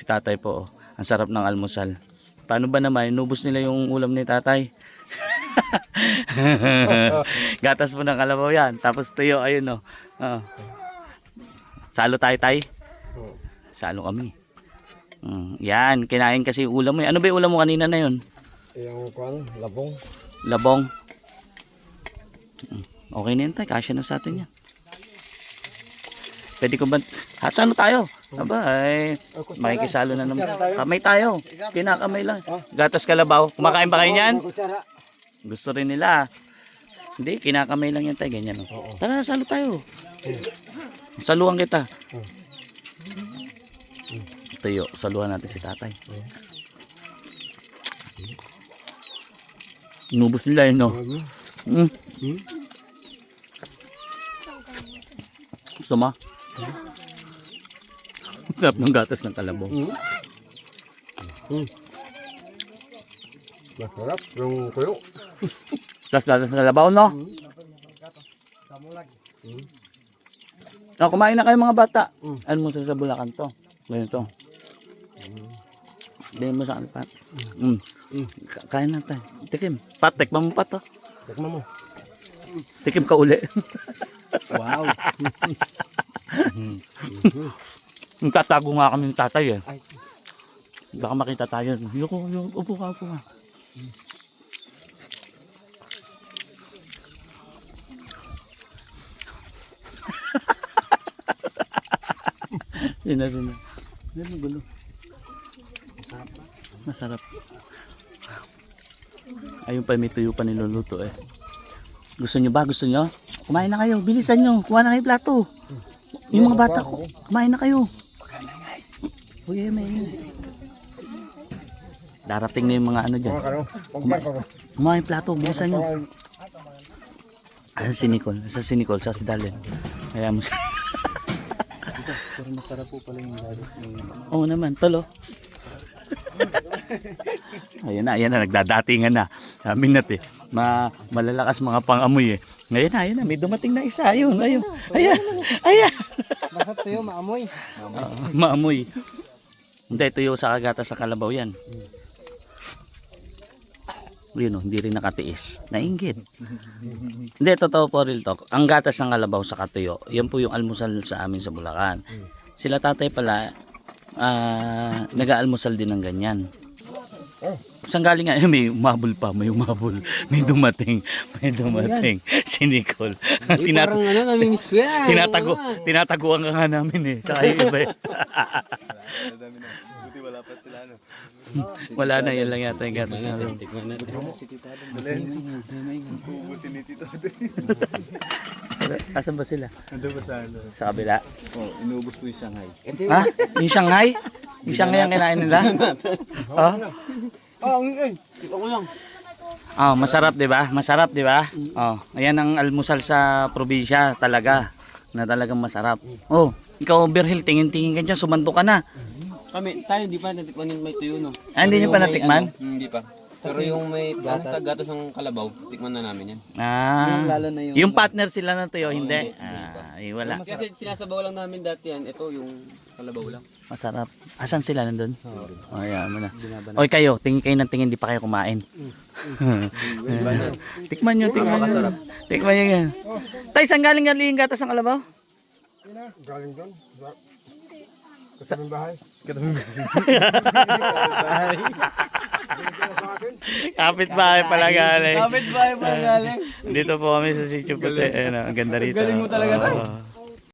Si tatay po, oh. ang sarap ng almusal. Paano ba naman, inubos nila yung ulam ni tatay? Gatas po ng kalabaw yan. Tapos tuyo, ayun oh. Oh. Salo tayo tay. Salo kami. Mm, yan, kinain kasi ulam mo. Ano ba yung ulam mo kanina na yun? Yung kwan, labong. Labong. Mm, Okay na yun tay, kasya na sa atin yan. Pwede ko ba... Ha, salo tayo? Aba, ay, makikisalo na naman. Kamay tayo. Kinakamay lang. Gatas kalabaw. Kumakain ba kayo niyan? Kutsara. Gusto rin nila. Hindi, kinakamay lang yan tayo. Ganyan. Oh. Tara, salo tayo. Saluhan kita. Tuyo, saluhan natin si tatay. Inubos nila yun, no? Mm. Gusto mo? Sarap ng gatas ng kalabaw. Hmm. Masarap yung tuyo. Tapos gatas ng kalabaw, no? Oh, kumain na kayo mga bata. Mm. Ano mo sa Bulacan to? Ganito. Bilhin mo sa akin, Pat. Mm. Mm. Ka- Kain na tayo. Tikim. Pat, tikman mo, Pat. Oh. Tikman mo. Tikim ka uli. Wow. Tatago nga kami ng tatay eh. Ay. Baka makita tayo. Yuko, yuko, upo ka, upo ka. Yun na, yun na. Gulo. Masarap. Ayun pa, may tuyo pa niluluto eh. Gusto nyo ba? Gusto nyo? Kumain na kayo. Bilisan nyo. Kuha na kayo plato. Yung mga bata ko. Kumain na kayo. Uy, may Darating na yung mga ano dyan. Ko. Kumain plato. Bilisan nyo. Asan si Nicole? Asan si Nicole? Sa si Darlene. Kaya mo siya. Pero masarap po pala yung lados ng... Oo naman. Tolo. ayan na, ayan na, nagdadatingan na. Sabi natin, ma malalakas mga pangamoy eh. Ngayon na, ayan na, may dumating na isa. Ayun, ayun. Ayan, ayan. Masarap tuyo, maamoy. Oo, maamoy. Hindi, tuyo sa kagata sa kalabaw yan. Yun o, hindi rin nakatiis. Nainggit. hindi, totoo po real talk. Ang gatas ng kalabaw sa katuyo, yan po yung almusal sa amin sa Bulacan. Sila tatay pala, ah, nag-aalmusal din ng ganyan. Saan galing nga? May umabol pa, may umabol. May dumating, may dumating. Si Nicole. Tinat- Parang ano, namimiss ko yan. tinatago, tinataguan ka nga namin eh. Saka yung iba eh. Buti wala pa sila ano. Wala na, yun lang yata yung gatas na loob. Uubusin ni Tito. Asan ba sila? Nandun ba sa ano? Sa kabila? Oh, inuubos po yung Shanghai. Ha? Yung Shanghai? Yung Shanghai ang kinain nila? Oh? Ah, okay. Ito ko lang. Oh, masarap 'di ba? Masarap 'di ba? Oh, ayan ang almusal sa probinsya talaga. Na talagang masarap. Oh, ikaw Berhel, tingin-tingin ka dyan, sumando ka na. Kami, tayo hindi pa natikman yung may tuyo, no? Ah, hindi niyo Pero pa yung natikman? ano, hindi pa. Pero yung may gatas, gatas ng kalabaw, tikman na namin yan. Ah, lalo na yung- yung partner sila na tuyo, hindi. Ah, ay, wala. Kasi sinasabaw lang namin dati yan, ito yung kalabaw lang. Masarap. Asan sila nandun? Oh, ayan mo na. Oy kayo, tingin kayo ng tingin, di pa kayo kumain. tikman nyo, tikman nyo. Tikman nyo yan. Tay, saan galing galing yung gatas ng kalabaw? Galing doon. Kasaming bahay. Kapit bahay pala galing. Kapit bahay pa galing. Dito po kami sa Sitio Puti. Ang ganda rito. Galing mo talaga, Tay. Oo.